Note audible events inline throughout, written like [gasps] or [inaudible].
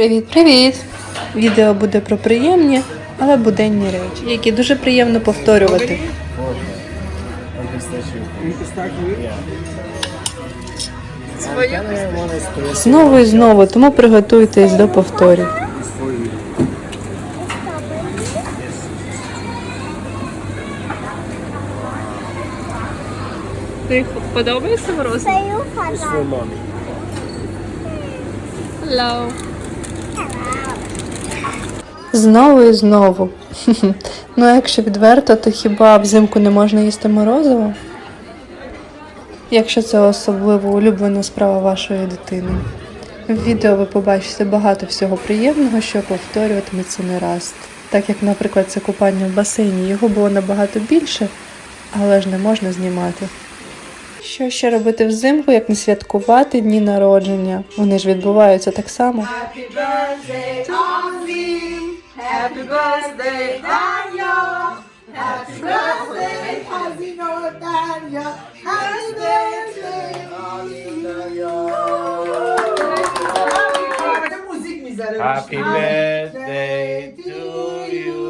Привіт-привіт! Відео буде про приємні, але буденні речі, які дуже приємно повторювати. Знову і знову, тому приготуйтесь до повторів. Ти подобається мороз? Hello. Знову і знову. [laughs] ну, якщо відверто, то хіба взимку не можна їсти морозиво? Якщо це особливо улюблена справа вашої дитини. В відео ви побачите багато всього приємного, що повторюватиметься не раз. Так як, наприклад, це купання в басейні, його було набагато більше, але ж не можна знімати. Що ще робити взимку, як не святкувати дні народження? Вони ж відбуваються так само. Happy birthday, Ozzy. Happy birthday, Danya. Happy birthday, Ozzy, no Danya. Happy birthday, Ozzy, Danya. Musik mizery. Happy birthday to you.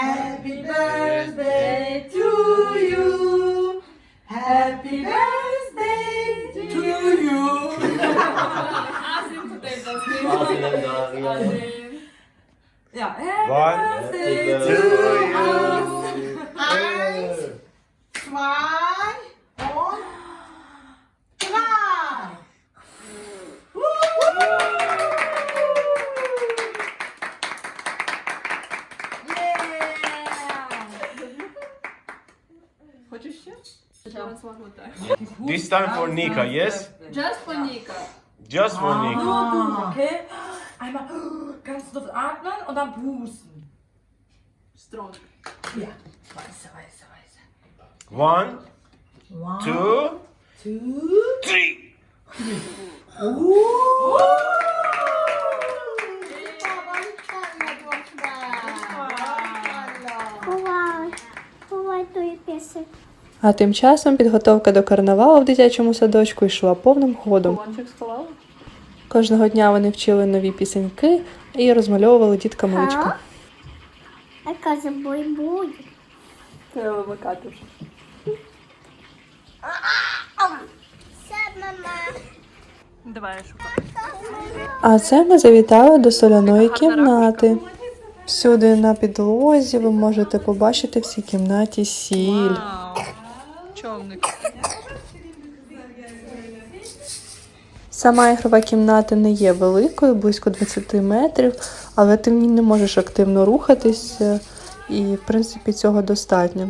Happy birthday to you. Happy birthday to you. Azim birthday. Happy birthday to you. Eins, zwei und drei. Yeah. Хочешь еще? Just. This time for Nika, yes? Just for Nika. Just for ah. Nika. Ah. Okay. [gasps] Einmal [gasps] ganz duft atmen und dann pusten. Strong. Ja. Weiße, weiße, weiße. One, One, two, two. three. Uh. Who are, who are doing? А тим часом підготовка до карнавалу в дитячому садочку йшла повним ходом. Кожного дня вони вчили нові пісеньки і розмальовували діткам личка. А каже буй-буй. Треба вимикати вже. Давай я шукаю. А це ми завітали до соляної кімнати. Всюди на підлозі ви можете побачити в цій кімнаті сіль. Човник. Сама ігрова кімната не є великою, близько 20 метрів, але ти в ній не можеш активно рухатися, і в принципі цього достатньо.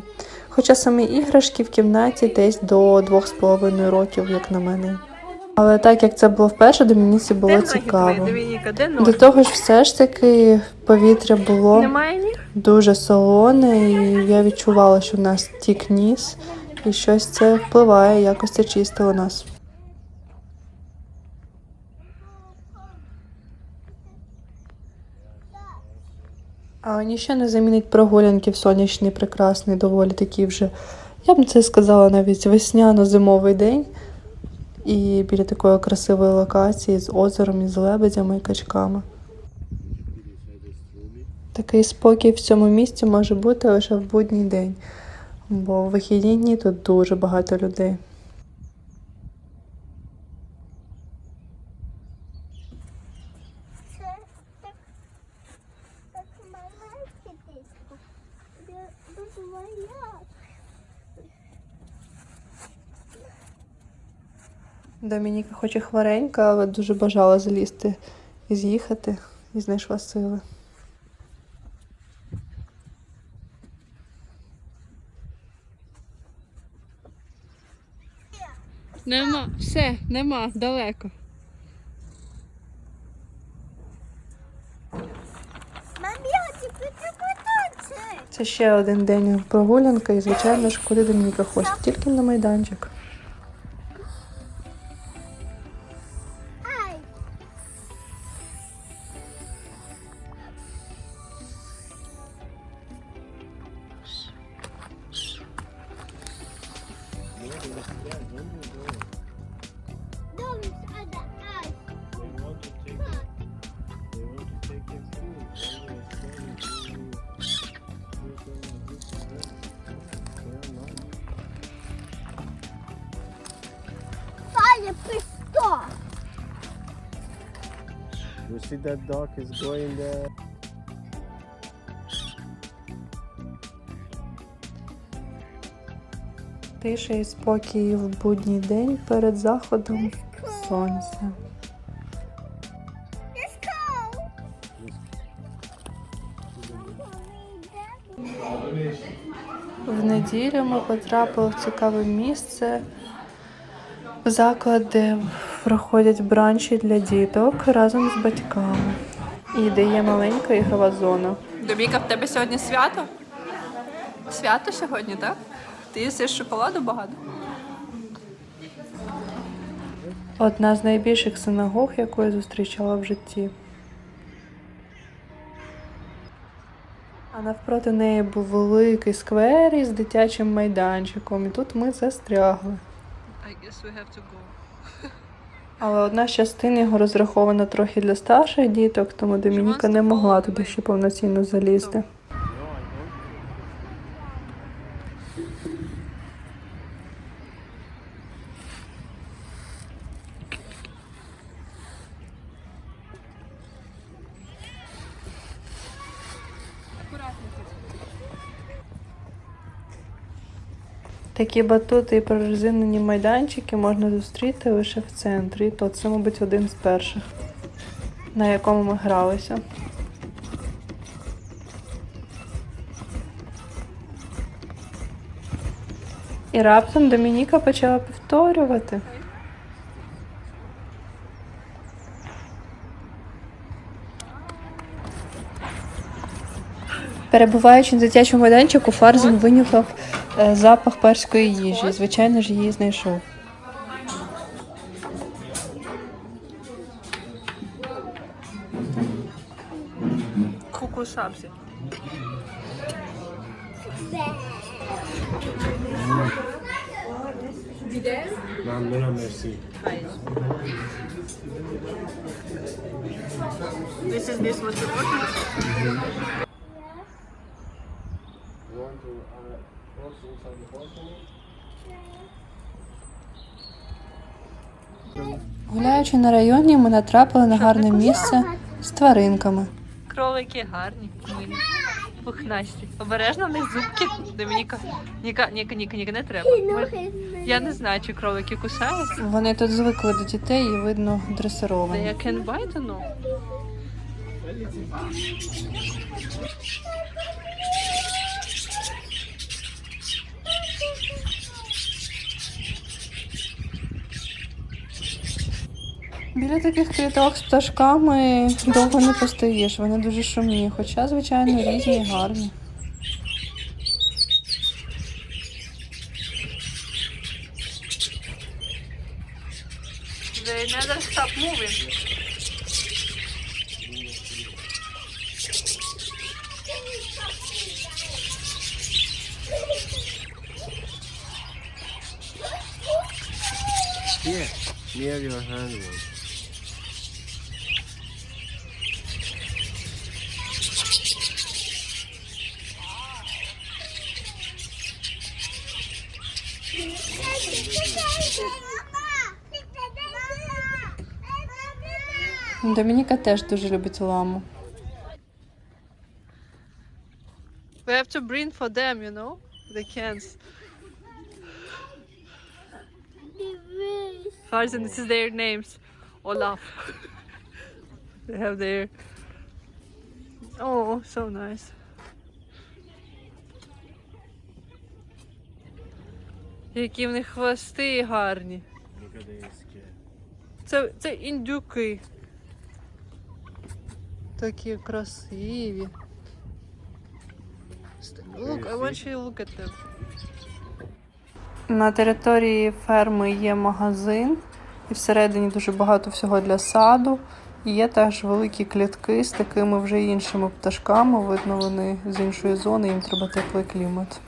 Хоча самі іграшки в кімнаті десь до 2,5 років, як на мене. Але так як це було вперше, Домініці було цікаво. До того ж, все ж таки повітря було дуже солоне, і я відчувала, що в нас тік ніс, і щось це впливає, якось це чистило нас. Але ніщо не замінить прогулянки в сонячний, прекрасний, доволі такий вже, я б це сказала навіть весняно-зимовий день. І біля такої красивої локації з озером, і з лебедями і качками. Такий спокій в цьому місці може бути лише в будній день, бо в вихідні дні тут дуже багато людей. Домініка хоч і хворенька, але дуже бажала залізти і з'їхати, і знайшла сили. Нема. Все, нема, далеко. Це ще один день прогулянка, і звичайно ж, куди до мені приходять, тільки на майданчик. Не пусто. You see that dog is going there? Тиша і спокій в будній день перед заходом сонця. В неділю ми потрапили в цікаве місце, заклад, де проходять бранчі для діток разом з батьками. І де є маленька ігрова зона. Доміка, в тебе сьогодні свято? Свято сьогодні, так? Ти їсиш шоколаду багато? Одна з найбільших синагог, яку я зустрічала в житті. А навпроти неї був великий сквер із дитячим майданчиком, і тут ми застрягли. I guess we have to go. Але одна з частин його розрахована трохи для старших діток, тому Домініка не могла туди ще повноцінно залізти. Такі батути і прорезинені майданчики можна зустріти лише в центрі, то це, мабуть, один з перших, на якому ми гралися. І раптом Домініка почала повторювати. Перебуваючи на дитячому майданчику, Фарзен винюхав запах перської їжі. Звичайно ж, її знайшов. Куку non. This is this what? You want Гуляючи на районі, ми натрапили на гарне місце з тваринками. Кролики гарні, милі. Пухнасті. Обережно в них зубки. Домініка. Ніка, Ніка, Ніка, Ніка, не треба. Ми- Я не знаю, чи кролики кусаються. Вони тут звикли до дітей і видно They дресировані. can bite or no? Біля таких кліток з пташками довго не постоїш, вони дуже шумні, хоча, звичайно, різні і гарні. They never stop moving. Here, near your hand. Домініка теж дуже любить ламу. We have to bring for them, you know? They can't. Farzan, this is their names. Olaf. they have their. Oh, so nice. Які в них хвости гарні. Це, це індюки. Такі красиві. Look, I want you to look at them. На території ферми є магазин, і всередині дуже багато всього для саду. І є теж великі клітки з такими вже іншими пташками. Видно, вони з іншої зони, їм треба теплий клімат.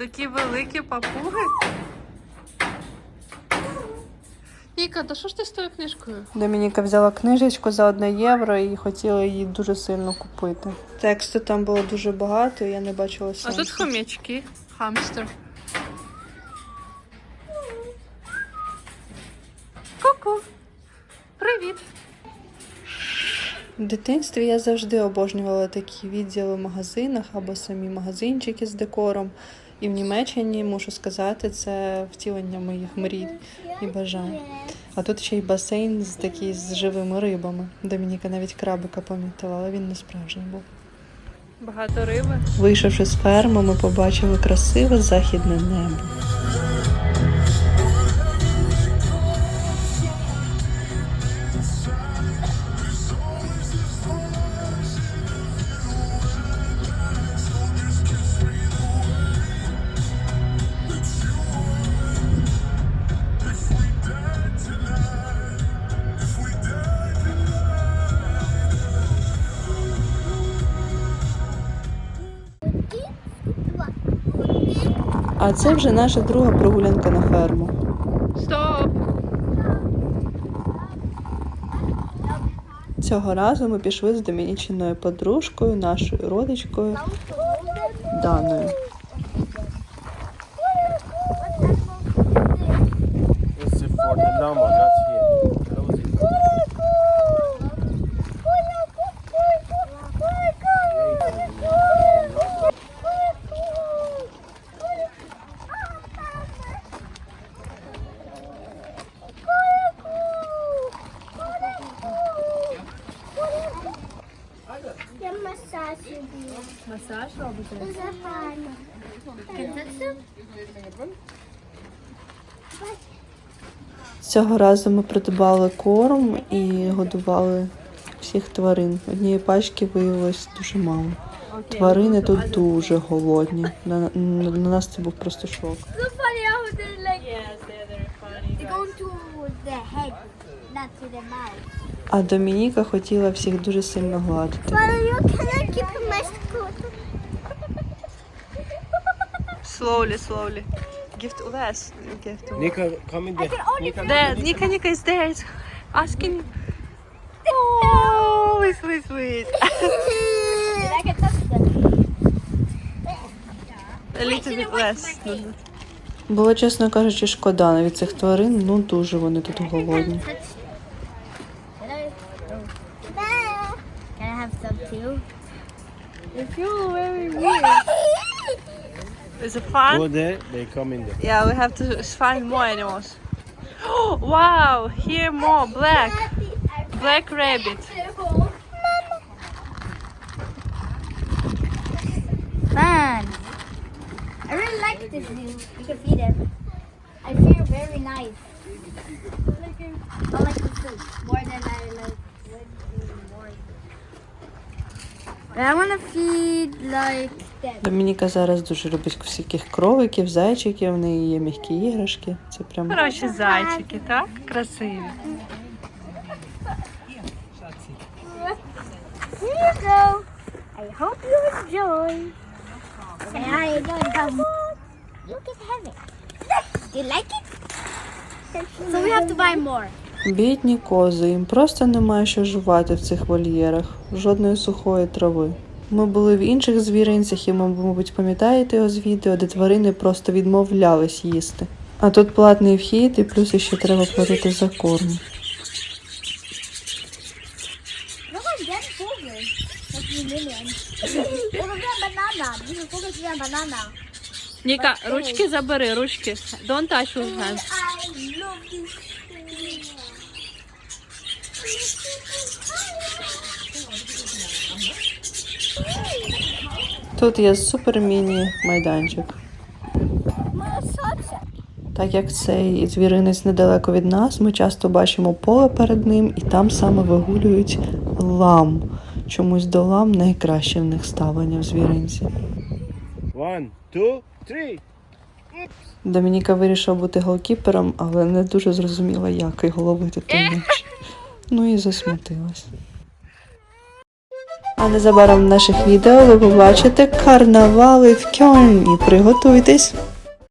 Такі великі папуги. Віка, то що ж ти з тою книжкою? Домініка взяла книжечку за 1 євро і хотіла її дуже сильно купити. Тексту там було дуже багато, і я не бачила А тут хомячки, хамстер. Ку-ку. Привіт. В дитинстві я завжди обожнювала такі відділи в магазинах або самі магазинчики з декором. І в Німеччині, мушу сказати, це втілення моїх мрій і бажань. А тут ще й басейн з такий з живими рибами. Домініка навіть крабика помітила, але він не справжній був. Багато риби. Вийшовши з ферми, ми побачили красиве західне небо. А це вже наша друга прогулянка на ферму. Стоп! Цього разу ми пішли з домінічною подружкою, нашою родичкою Даною. This is for the llama, not here. Close it. Я массаж люблю. Масаж робите? Дуже гарно. Кінцеться? Цього разу ми придбали корм і годували всіх тварин. Однієї пачки виявилось дуже мало. Тварини тут дуже голодні. На, на, на нас це був просто шок. А Домініка хотіла всіх дуже сильно гладити. Slowly, slowly. Give to less. Give to Nika, come in there. Nika, Де? Ніка, Ніка is there. It's asking. Oh, touch them. A little bit less. Було, чесно кажучи, шкода навіть цих тварин. Ну дуже вони тут голодні. Is it fun? Go there, they come in there. Yeah, we have to find more animals. Oh, wow, here more black. Black rabbit. Fun. I really like this zoo. You can feed them. I feel very nice. I like the zoo more than I like. But I want to feed like them. Домініка зараз дуже любить всяких кроликів, зайчиків, в неї є м'які іграшки. Це прям Коротше, зайчики, так? Красиві. Here you go. I hope you enjoy. And I enjoy the Look at heaven. Do you like it? So we have to buy more. Бідні кози, їм просто немає що жувати в цих вольєрах, жодної сухої трави. Ми були в інших звіринцях, і, мабуть, пам'ятаєте його з відео, де тварини просто відмовлялись їсти. А тут платний вхід, і плюс ще треба платити за корм. Ніка, ручки забери, ручки. Don't touch with hands. I love this thing. Тут є супер міні майданчик. Так як цей звіринець недалеко від нас, ми часто бачимо поле перед ним, і там саме вигулюють лам. Чомусь до лам найкраще в них ставлення в звіринці. One, two, three. Домініка вирішила бути голкіпером, але не дуже зрозуміла, як його ловити той м'яч. Ну і засмутилась. А незабаром в наших відео ви побачите карнавали в Кьольні. Приготуйтесь!